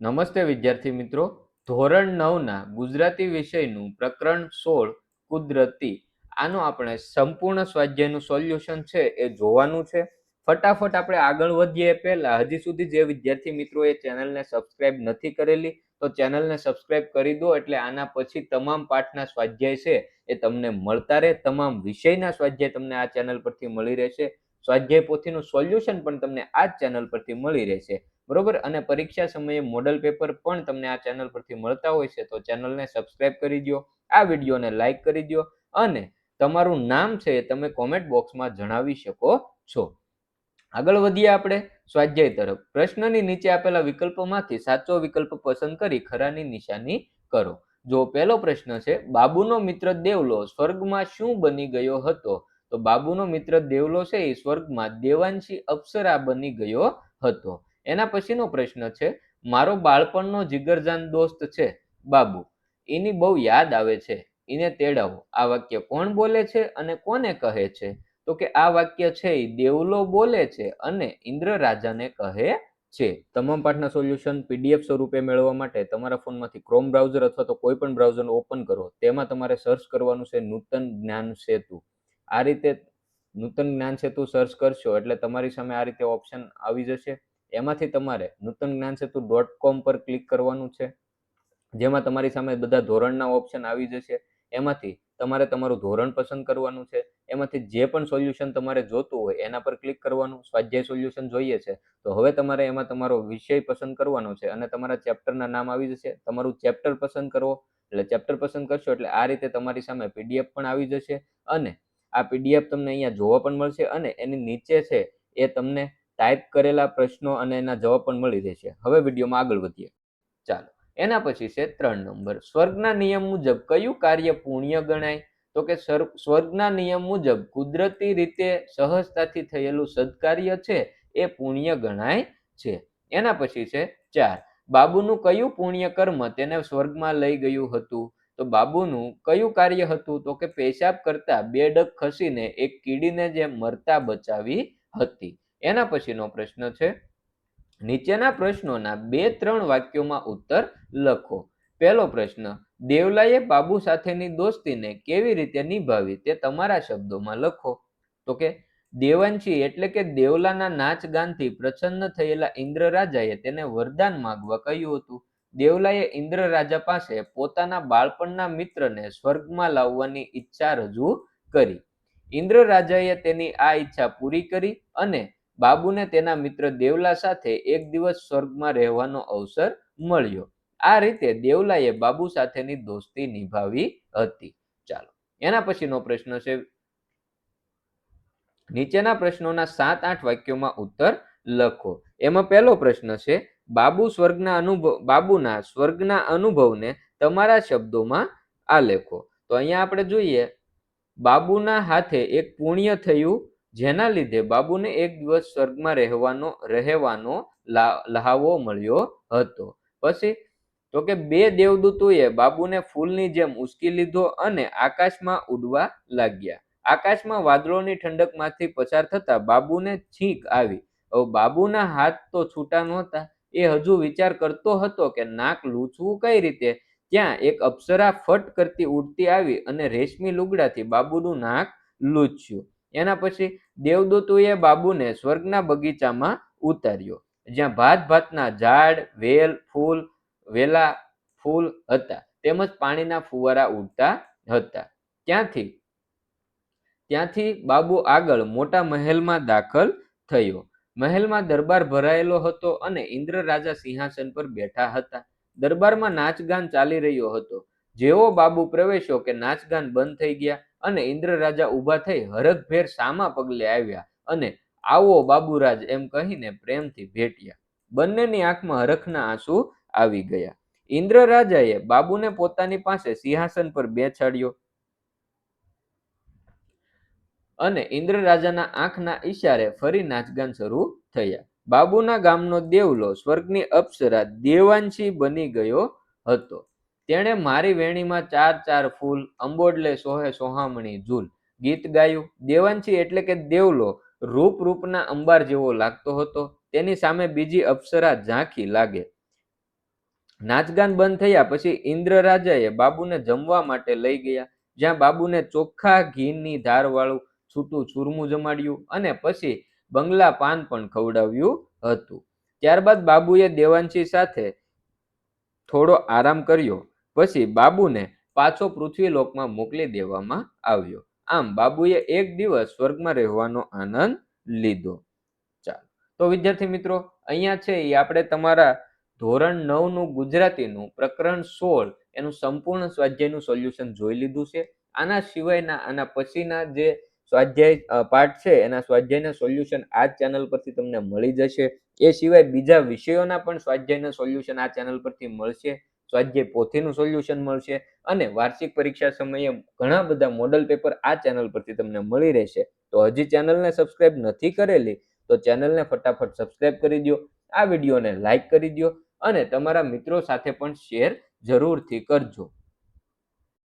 નમસ્તે વિદ્યાર્થી મિત્રો. ધોરણ નવના ગુજરાતી વિષયનું પ્રકરણ સોળ, કુદરતી. આનું આપણે સંપૂર્ણ સ્વાધ્યાયનું સોલ્યુશન છે એ જોવાનું છે. ફટાફટ આપણે આગળ વધીએ. એ પહેલા હજી સુધી જે વિદ્યાર્થી મિત્રોએ ચેનલને સબસ્ક્રાઇબ નથી કરેલી, તો ચેનલને સબસ્ક્રાઇબ કરી દો એટલે આના પછી તમામ પાઠના સ્વાધ્યાય છે એ તમને મળતા રહે. તમામ વિષયના સ્વાધ્યાય તમને આ ચેનલ પરથી મળી રહેશે. સ્વાધ્યાય પોથીનું સોલ્યુશન પણ તમને આ જ ચેનલ પરથી મળી રહેશે. બરોબર? અને પરીક્ષા સમયે મોડલ પેપર પણ તમને આ ચેનલ પરથી મળતા હોય છે, તો ચેનલને સબસ્ક્રાઇબ કરી દો આ વિડીયોને લાઈક કરી દો અને તમારું નામ છે એ તમે કોમેન્ટ બોક્સમાં જણાવી શકો છો. આગળ વધીએ આપણે, સ્વાધ્યાય તરફ. પ્રશ્નની નીચે આપેલા વિકલ્પોમાંથી સાચો વિકલ્પ પસંદ કરી ખરાની નિશાની કરો. જો પહેલો પ્રશ્ન છે, બાબુનો મિત્ર દેવલો સ્વર્ગમાં શું બની ગયો હતો? તો બાબુનો મિત્ર દેવલો છે એ સ્વર્ગમાં દેવાંશી અપ્સરા બની ગયો હતો. એના પછીનો પ્રશ્ન છે, મારો બાળપણનો જીગરજાન દોસ્ત છે, બાબુ. એની બહુ યાદ આવે છે. એને તેડાવો. આ વાક્ય કોણ બોલે છે અને કોને કહે છે? તો કે આ વાક્ય છે એ દેવલો બોલે છે અને ઇન્દ્ર રાજાને કહે છે. તમામ પાઠના સોલ્યુશન પીડીએફ સ્વરૂપે મેળવવા માટે તમારા ફોનમાંથી ક્રોમ બ્રાઉઝર અથવા તો કોઈ પણ બ્રાઉઝર ઓપન કરો. તેમાં તમારે સર્ચ કરવાનું છે નૂતન જ્ઞાન સેતુ. આ રીતે નૂતન જ્ઞાન સેતુ સર્ચ કરશો એટલે તમારી સામે આ રીતે ઓપ્શન આવી જશે. એમાંથી તમારે નૂતન જ્ઞાન સેતુ ડોટ કોમ પર ક્લિક કરવાનું છે. જેમાં તમારી સામે બધા ધોરણના ઓપ્શન આવી જશે. એમાંથી તમારે તમારું ધોરણ પસંદ કરવાનું છે. એમાંથી જે પણ સોલ્યુશન તમારે જોતું હોય એના પર ક્લિક કરવાનું. સ્વાધ્યાય સોલ્યુશન જોઈએ છે. તો હવે તમારે એમાં તમારો વિષય પસંદ કરવાનો છે અને તમારા ચેપ્ટરના નામ આવી જશે. તમારું ચેપ્ટર પસંદ કરવો એટલે ચેપ્ટર પસંદ કરશો એટલે આ રીતે તમારી સામે પીડીએફ પણ આવી જશે અને આ પીડીએફ તમને અહીંયા જોવા પણ મળશે અને એની નીચે છે એ તમને ટાઈપ કરેલા પ્રશ્નો અને એના જવાબ પણ મળી રહેશે. હવે વિડીયોમાં આગળ વધીએ. ચાલો, એના પછી છે ત્રણ નંબર. સ્વર્ગના નિયમ મુજબ કયું કાર્ય પુણ્ય ગણાય? તો કે સ્વર્ગના નિયમ મુજબ કુદરતી રીતે સહજતાથી થયેલું સદકાર્ય છે, એ પુણ્ય ગણાય છે. એના પછી છે ચાર. બાબુનું કયું પુણ્ય કર્મ તેને સ્વર્ગમાં લઈ ગયું હતું? તો બાબુનું કયું કાર્ય હતું? તો કે પેશાબ કરતા બે ડગ ખસીને એક કીડીને જે મરતા બચાવી હતી. એના પછીનો પ્રશ્ન છે. નીચેના પ્રશ્નોના બે ત્રણ વાક્યોમાં ઉત્તર લખો. પહેલો પ્રશ્ન, દેવલાએ બાબુ સાથેની દોસ્તીને કેવી રીતે નિભાવી તે તમારા શબ્દોમાં લખો. તો કે, દેવાંશી એટલે કે દેવલાના નાચ ગાનથી પ્રસન્ન થયેલા ઇન્દ્ર રાજાએ તેને વરદાન માગવા કહ્યું હતું. દેવલાએ ઇન્દ્ર રાજા પાસે પોતાના બાળપણના મિત્રને સ્વર્ગમાં લાવવાની ઈચ્છા રજૂ કરી. ઇન્દ્ર રાજાએ તેની આ ઈચ્છા પૂરી કરી અને બાબુને તેના મિત્ર દેવલા સાથે એક દિવસ સ્વર્ગમાં રહેવાનો અવસર મળ્યો. આ રીતે દેવલાએ બાબુ સાથેની દોસ્તી નિભાવી હતી. ચાલો, એના પછીનો પ્રશ્ન છે. નીચેના પ્રશ્નોના સાત આઠ વાક્યોમાં ઉત્તર લખો. એમાં પહેલો પ્રશ્ન છે, બાબુ સ્વર્ગના અનુભવ, બાબુના સ્વર્ગના અનુભવને તમારા શબ્દોમાં આ લેખો તો અહીંયા આપણે જોઈએ, બાબુના હાથે એક પુણ્ય થયું જેના લીધે બાબુને એક દિવસ સ્વર્ગમાં રહેવાનો રહેવાનો લહાવો મળ્યો હતો. પછી તો કે બે દેવદૂતોએ બાબુને ફૂલની જેમ ઉસકી લીધો અને આકાશમાં ઉડવા લાગ્યા. આકાશમાં વાદળોની ઠંડકમાંથી પસાર થતા બાબુને છીંક આવી. હવે બાબુના હાથ તો છૂટા નહોતા. એ હજુ વિચાર કરતો હતો કે નાક લૂછવું કઈ રીતે? ત્યાં એક અપ્સરા ફટ કરતી ઉડતી આવી અને રેશમી લુગડાથી બાબુનું નાક લૂછ્યું. એના પછી દેવદૂતોએ બાબુને સ્વર્ગના બગીચામાં ઉતાર્યો, જ્યાં ભાત ભાતના ઝાડ, વેલ, ફૂલ, વેલા ફૂલ હતા, તેમજ પાણીના ફુવારા ઉડતા હતા. ત્યાંથી ત્યાંથી બાબુ આગળ મોટા મહેલમાં દાખલ થયો. મહેલમાં દરબાર ભરાયેલો હતો અને ઇન્દ્ર રાજા સિંહાસન પર બેઠા હતા. દરબારમાં નાચગાન ચાલી રહ્યો હતો. જેવો બાબુ પ્રવેશ્યો કે નાચગાન બંધ થઈ ગયા અને ઇન્દ્ર રાજા ઊભા થઈ હરખભેર સામા પગલે આવ્યા અને આવો બાબુરાજ એમ કહીને પ્રેમથી ભેટ્યા. બંનેની આંખમાં હરખના આંસુ આવી ગયા. ઇન્દ્ર રાજાએ બાબુને પોતાની પાસે સિંહાસન પર બેસાડ્યો અને ઇન્દ્ર રાજાના આંખના ઈશારે ફરી નાચગાન શરૂ થયા. બાબુના ગામનો દેવલો સ્વર્ગની અપ્સરા દેવાંશી બની ગયો હતો. તેણે મારી વેણીમાં ચાર ચાર ફૂલ, અંબોડલે સોહે સોહામણી, ઝૂલ. ગીત ગાયું. દેવાંશી એટલે કે દેવલો રૂપ રૂપના અંબાર જેવો લાગતો હતો. તેની સામે બીજી અપ્સરા ઝાંખી લાગે. નાચગાન બંધ થયા પછી ઇન્દ્ર રાજાએ બાબુને જમવા માટે લઈ ગયા, જ્યાં બાબુને ચોખ્ખા ઘીની ધારવાળું છૂટું ચૂરમું જમાડ્યું અને પછી બંગલા પાન પણ ખવડાવ્યું હતું. ત્યારબાદ બાબુએ દેવાંશી સાથે થોડો આરામ કર્યો. પછી બાબુને પાછો પૃથ્વીલોકમાં મોકલી દેવામાં આવ્યો. આમ બાબુએ એક દિવસ સ્વર્ગમાં રહેવાનો આનંદ લીધો. ચાલો. તો વિદ્યાર્થી મિત્રો, અહીંયા છે એ આપણે તમારા ધોરણ નવનું ગુજરાતીનું પ્રકરણ સોળ એનું સંપૂર્ણ સ્વાધ્યાયનું સોલ્યુશન જોઈ લીધું છે. આના સિવાયના, આના પછીના જે સ્વાધ્યાય પાઠ છે એના સ્વાધ્યાયના સોલ્યુશન આ ચેનલ પરથી તમને મળી જશે. એ સિવાય બીજા વિષયોના પણ સ્વાધ્યાયના સોલ્યુશન આ ચેનલ પરથી મળશે. સ્વાધ્યાય પોથીનું સોલ્યુશન મળશે અને વાર્ષિક પરીક્ષા સમયે ઘણા બધા મોડલ પેપર આ ચેનલ પરથી તમને મળી રહેશે. તો હજી ચેનલને સબસ્ક્રાઇબ નથી કરેલી તો ચેનલને ફટાફટ સબસ્ક્રાઇબ કરી દો આ વિડીયોને લાઇક કરી દો અને તમારા મિત્રો સાથે પણ શેર જરૂરથી કરજો.